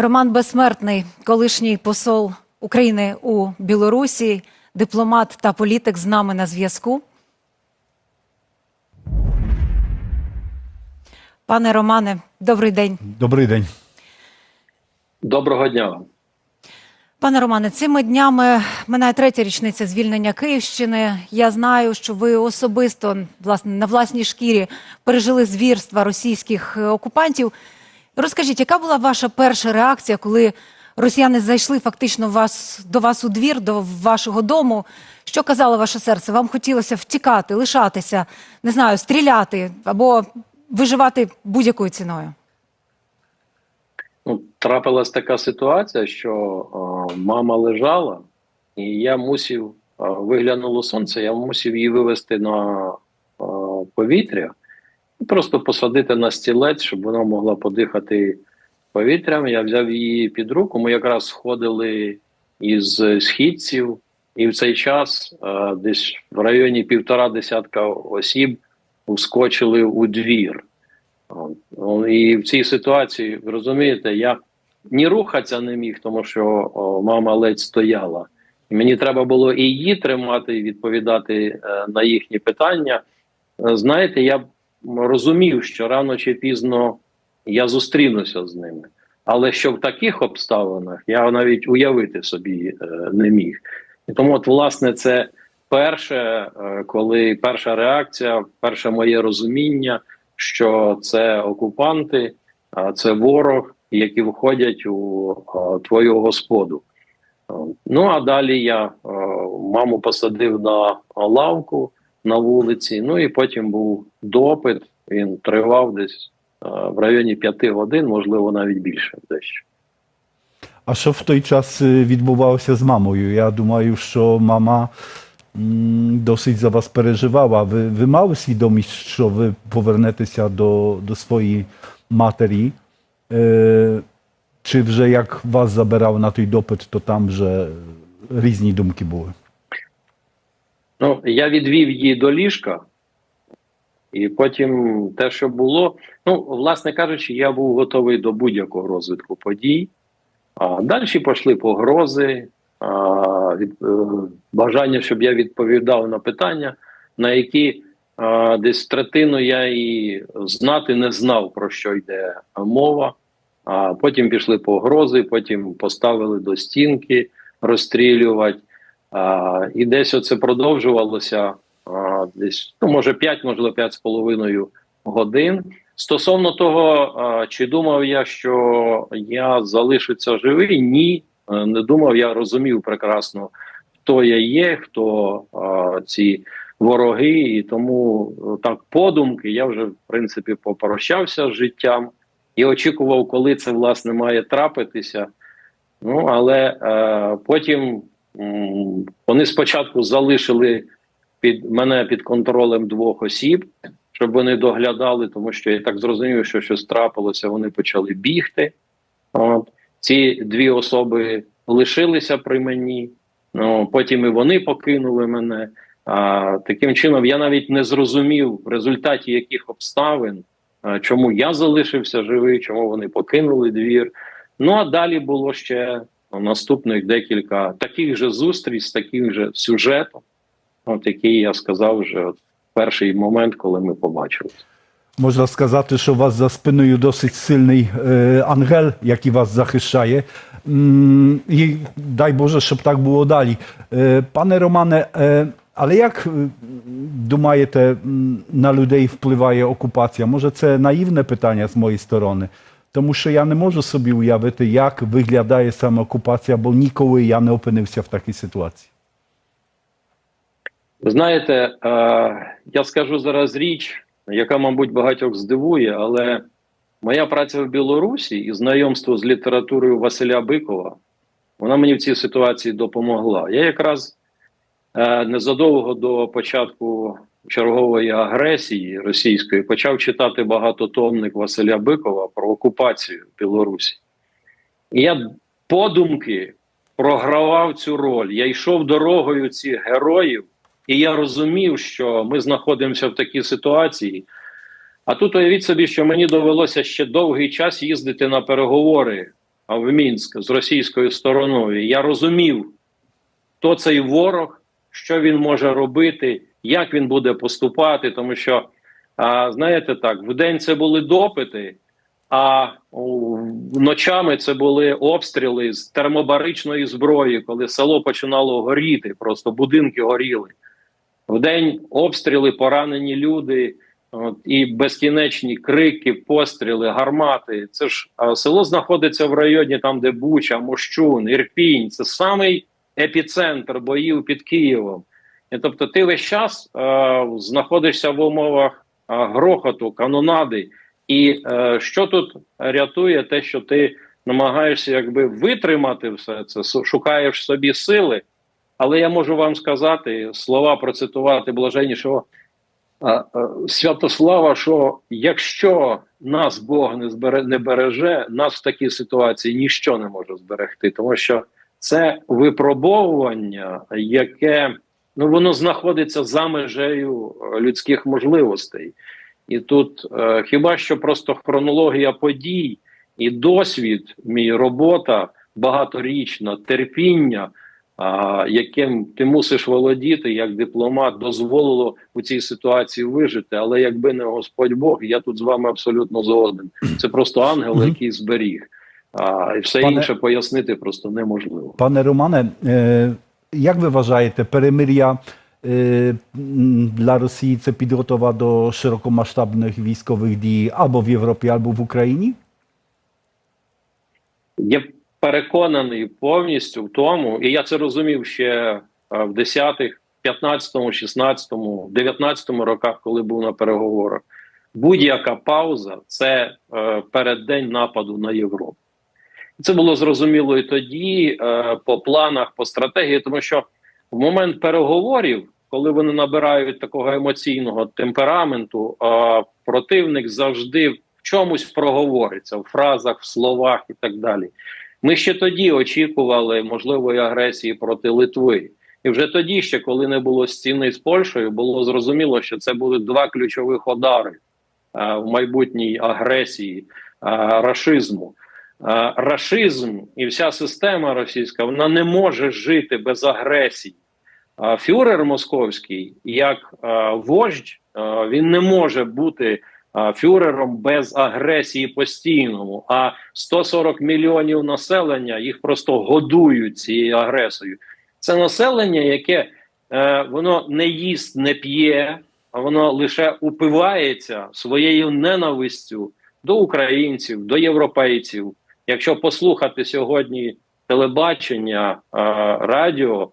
Роман Безсмертний, колишній посол України у Білорусі, дипломат та політик з нами на зв'язку. Пане Романе, добрий день. Добрий день. Доброго дня вам. Пане Романе, цими днями минає третя річниця звільнення Київщини. Я знаю, що ви особисто власне на власній шкірі пережили звірства російських е, окупантів. Розкажіть, яка була ваша перша реакція, коли росіяни зайшли фактично вас до вас у двір, до вашого дому? Що казало ваше серце? Вам хотілося втікати, лишатися, не знаю, стріляти або виживати будь-якою ціною? Ну, трапилась така ситуація, що е, мама лежала, і я мусив е, виглянуло сонце, я мусив її вивести на е, повітря просто посадити на стілець, щоб вона могла подихати повітрям. Я взяв її під руку. Ми якраз сходили із східців, і в цей час е, десь в районі півтора десятка осіб вскочили у двір. Ну, І в цій ситуації, ви розумієте, я ні рухатися не міг, тому що мама ледь стояла. І мені треба було і її тримати, і відповідати е, на їхні питання. Е, знаєте, я розумів, що рано чи пізно я зустрінуся з ними. Але що в таких обставинах я навіть уявити собі е, не міг. І тому, от, власне, це перше, е, коли перша реакція, перше моє розуміння що це окупанти, це ворог, які входять у а, твою господу. Ну а далі я маму посадив на лавку на вулиці. Ну і потім був допит. Він тривав десь в районі п'яти годин, можливо, навіть більше дещо. А що в той час е, відбувалося з мамою? Я думаю, що мама досить за вас переживала. Ви, ви мали свідомість, що ви повернетеся до, до своєї матері? Е, чи вже як вас забирали на той допит, то там вже різні думки були? Ну, я відвів її до ліжка, і потім те, що було. Ну, власне кажучи, я був готовий до будь-якого розвитку подій. А далі пішли погрози, а, від, е, бажання, щоб я відповідав на питання, на які а, десь третину я і знати не знав, про що йде мова. А потім пішли погрози, потім поставили до стінки розстрілювати. І десь оце продовжувалося десь, ну, може, 5, можливо, 5 з половиною годин. Стосовно того, чи думав я, що я залишуся живий? Ні, Е, не думав. Я розумів прекрасно, хто я є, хто ці вороги, і тому е, так подумки я вже в принципі попрощався з життям і очікував, коли це власне має трапитися. Ну але е, потім вони спочатку залишили під мене під контролем двох осіб, щоб вони доглядали, тому що я так зрозумів, що щось трапилося. Вони почали бігти. От. Ці дві особи лишилися при мені. Ну, потім і вони покинули мене. А, таким чином, я навіть не зрозумів в результаті яких обставин, а, чому я залишився живий, чому вони покинули двір. Ну а далі було ще наступних декілька таких же зустріч з таким же сюжетом, от який я сказав вже в перший момент, коли ми побачилися. Можна сказати, що у вас за спиною досить сильний е, ангел, який вас захищає. М, І дай Боже, щоб так було далі. Е, Пане Романе, е, але як е, думаєте, на людей впливає окупація? Може, це наївне питання з моєї сторони? Тому що я не можу собі уявити, як виглядає саме окупація, бо ніколи я не опинився в такій ситуації. Ви знаєте, е, я скажу зараз річ, яка, мабуть, багатьох здивує, але моя праця в Білорусі і знайомство з літературою Василя Бикова, вона мені в цій ситуації допомогла. Я якраз е, незадовго до початку чергової агресії російської почав читати багатотомник Василя Бикова про окупацію Білорусі. Я подумки програвав цю роль. Я йшов дорогою цих героїв. І я розумів, що ми знаходимося в такій ситуації. А тут уявіть собі, що мені довелося ще довгий час їздити на переговори в Мінськ з російською стороною. Я розумів, хто цей ворог, що він може робити, як він буде поступати, тому що, знаєте так, в день це були допити, а ночами це були обстріли з термобаричної зброї, коли село починало горіти, просто будинки горіли. Вдень обстріли, поранені люди, от, і безкінечні крики, постріли, гармати. Це ж а, село знаходиться в районі, там, де Буча, Мощун, Ірпінь. Це самий епіцентр боїв під Києвом. Тобто, ти весь час е, знаходишся в умовах е, грохоту, канонади. І е, що тут рятує, те, що ти намагаєшся якби витримати все це, шукаєш собі сили. Але я можу вам сказати слова процитувати блаженнішого а, а, Святослава, що якщо нас Бог не збере, не береже, нас в такій ситуації ніщо не може зберегти, тому що це випробовування, яке ну воно знаходиться за межею е, людських можливостей. І тут е, хіба що просто хронологія подій і досвід, мій робота багаторічна, терпіння, а, яким ти мусиш володіти як дипломат, дозволило у цій ситуації вижити. Але якби не Господь Бог, я тут з вами абсолютно згоден. Це просто ангел, який зберіг. А, і все Пане- інше пояснити просто неможливо. Пане Романе, е, як ви вважаєте, перемир'я для Росії це підготова до широкомасштабних військових дій або в Європі, або в Україні? Я переконаний повністю в тому, і я це розумів ще е, в 10-х, 15-му, 16-му, 19-му роках, коли був на переговорах. Будь-яка пауза це е, переддень нападу на Європу. Це було зрозуміло і тоді, е, по планах, по стратегії, тому що в момент переговорів, коли вони набирають такого емоційного темпераменту, е, противник завжди в чомусь проговориться в фразах, в словах і так далі. Ми ще тоді очікували можливої агресії проти Литви. І вже тоді, ще коли не було стіни з Польщею, було зрозуміло, що це будуть два ключових удари е, в майбутній агресії рашизму. Е, рашизм і вся система російська вона не може жити без агресії. Фюрер московський, як е, вождь, е, він не може бути фюрером без агресії постійному. А 140 мільйонів населення їх просто годують цією агресією. Це населення, яке воно не їсть, не п'є, а воно лише упивається своєю ненавистю до українців, до європейців. Якщо послухати сьогодні телебачення, радіо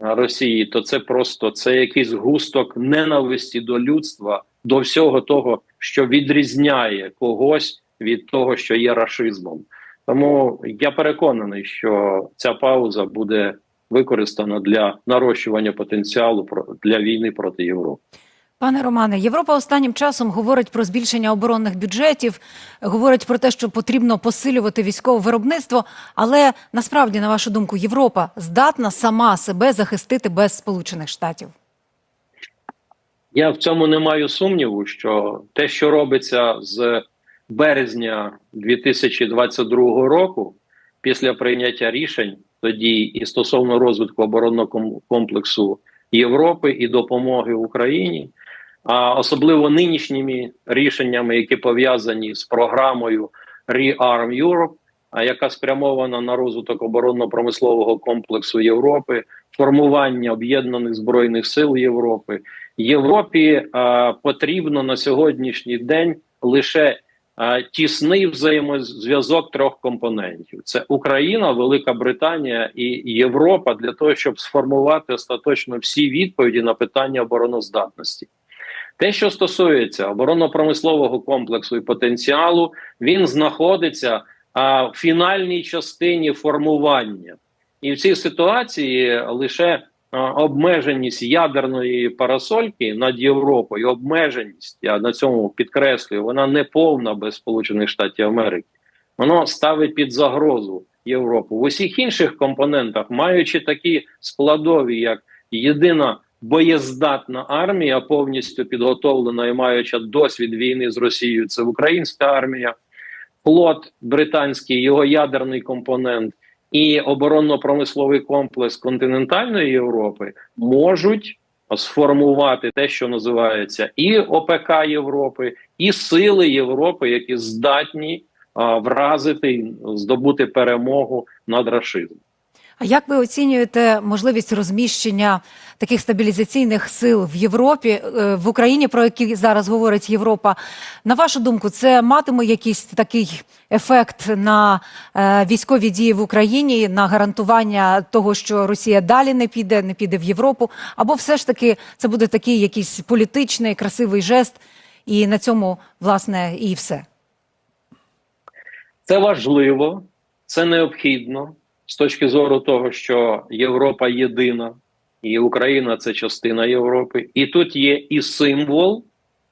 Росії, то це просто це якийсь густок ненависті до людства, до всього того, що відрізняє когось від того, що є рашизмом. Тому я переконаний, що ця пауза буде використана для нарощування потенціалу для війни проти Європи. Пане Романе, Європа останнім часом говорить про збільшення оборонних бюджетів, говорить про те, що потрібно посилювати військове виробництво. Але насправді, на вашу думку, Європа здатна сама себе захистити без Сполучених Штатів. Я в цьому не маю сумніву, що те, що робиться з березня 2022 року, після прийняття рішень тоді і стосовно розвитку оборонного комплексу Європи і допомоги Україні, а особливо нинішніми рішеннями, які пов'язані з програмою Rearm Europe, а яка спрямована на розвиток оборонно-промислового комплексу Європи, формування об'єднаних збройних сил Європи. Європі е, потрібно на сьогоднішній день лише е, тісний взаємозв'язок трьох компонентів: це Україна, Велика Британія і Європа для того, щоб сформувати остаточно всі відповіді на питання обороноздатності. Те, що стосується оборонно-промислового комплексу і потенціалу, він знаходиться а, в фінальній частині формування. І в цій ситуації лише а, обмеженість ядерної парасольки над Європою, обмеженість, я на цьому підкреслюю, вона не повна без Сполучених Штатів Америки. Воно ставить під загрозу Європу. В усіх інших компонентах, маючи такі складові, як єдина боєздатна армія, повністю підготовлена і маючи досвід війни з Росією, це українська армія. флот британський, його ядерний компонент і оборонно-промисловий комплекс континентальної Європи можуть сформувати те, що називається і ОПК Європи, і сили Європи, які здатні а, вразити здобути перемогу над рашизмом. А як ви оцінюєте можливість розміщення таких стабілізаційних сил в Європі е, в Україні, про які зараз говорить Європа? На вашу думку, це матиме якийсь такий ефект на е, військові дії в Україні, на гарантування того, що Росія далі не піде, не піде в Європу? Або все ж таки це буде такий якийсь політичний красивий жест, і на цьому власне і все? Це важливо, це необхідно з точки зору того, що Європа єдина, і Україна це частина Європи. І тут є і символ,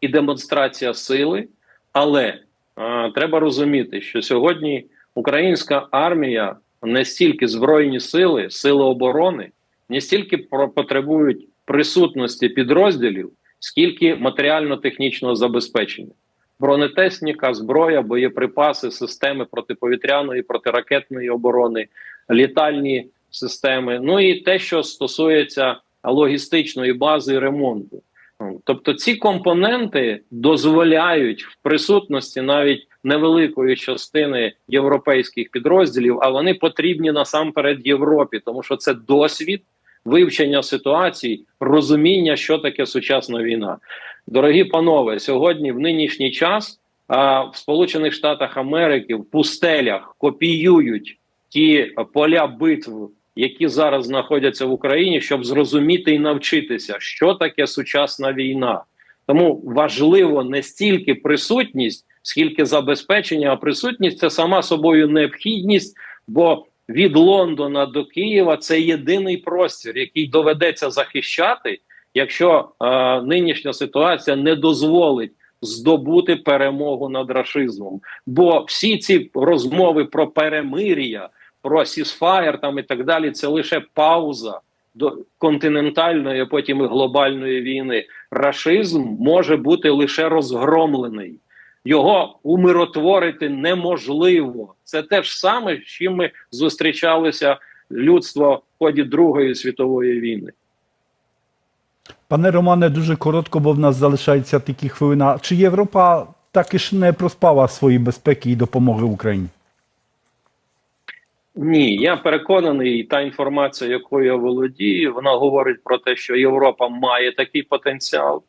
і демонстрація сили. Але а, треба розуміти, що сьогодні українська армія не стільки збройні сили, сили оборони, не стільки потребують присутності підрозділів, скільки матеріально-технічного забезпечення. Бронетехніка, зброя, боєприпаси, системи протиповітряної, протиракетної оборони, літальні системи. Ну і те, що стосується логістичної бази ремонту. Тобто ці компоненти дозволяють в присутності навіть невеликої частини європейських підрозділів, а вони потрібні насамперед Європі, тому що це досвід вивчення ситуацій, розуміння, що таке сучасна війна. Дорогі панове, сьогодні в нинішній час в Сполучених Штатах Америки в пустелях копіюють ті поля битв, які зараз знаходяться в Україні, щоб зрозуміти і навчитися, що таке сучасна війна. Тому важливо не стільки присутність, скільки забезпечення, а присутність це сама собою необхідність, бо від Лондона до Києва це єдиний простір, який доведеться захищати, якщо е, нинішня ситуація не дозволить здобути перемогу над рашизмом. Бо всі ці розмови про перемир'я, про сісфаєр там і так далі, це лише пауза до континентальної, а потім і глобальної війни. Рашизм може бути лише розгромлений. Його умиротворити неможливо. Це те ж саме, з чим ми зустрічалися людство в ході Другої світової війни. Пане Романе, дуже коротко, бо в нас залишається тільки хвилина. Чи Європа таки ж не проспала свої безпеки і допомоги Україні? Ні, я переконаний, та інформація, якою я володію, вона говорить про те, що Європа має такий потенціал.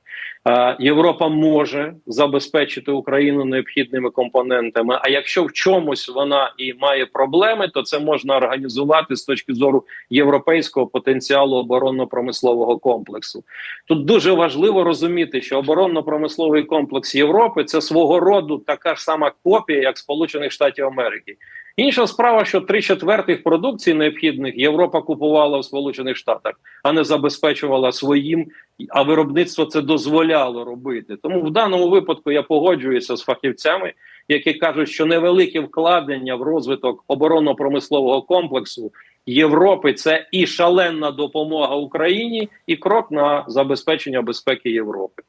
Е, Європа може забезпечити Україну необхідними компонентами. А якщо в чомусь вона і має проблеми, то це можна організувати з точки зору європейського потенціалу оборонно-промислового комплексу. Тут дуже важливо розуміти, що оборонно-промисловий комплекс Європи це свого роду така ж сама копія, як Сполучених Штатів Америки. Інша справа, що три четвертих продукцій необхідних Європа купувала в Сполучених Штатах, а не забезпечувала своїм, а виробництво це дозволяло робити. Тому в даному випадку я погоджуюся з фахівцями, які кажуть, що невелике вкладення в розвиток оборонно-промислового комплексу Європи це і шаленна допомога Україні, і крок на забезпечення безпеки Європи.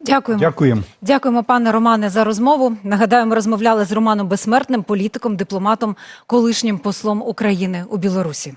Дякуємо. Дякуємо. Дякуємо, пане Романе, за розмову. Нагадаю, ми розмовляли з Романом Безсмертним, політиком, дипломатом, колишнім послом України у Білорусі.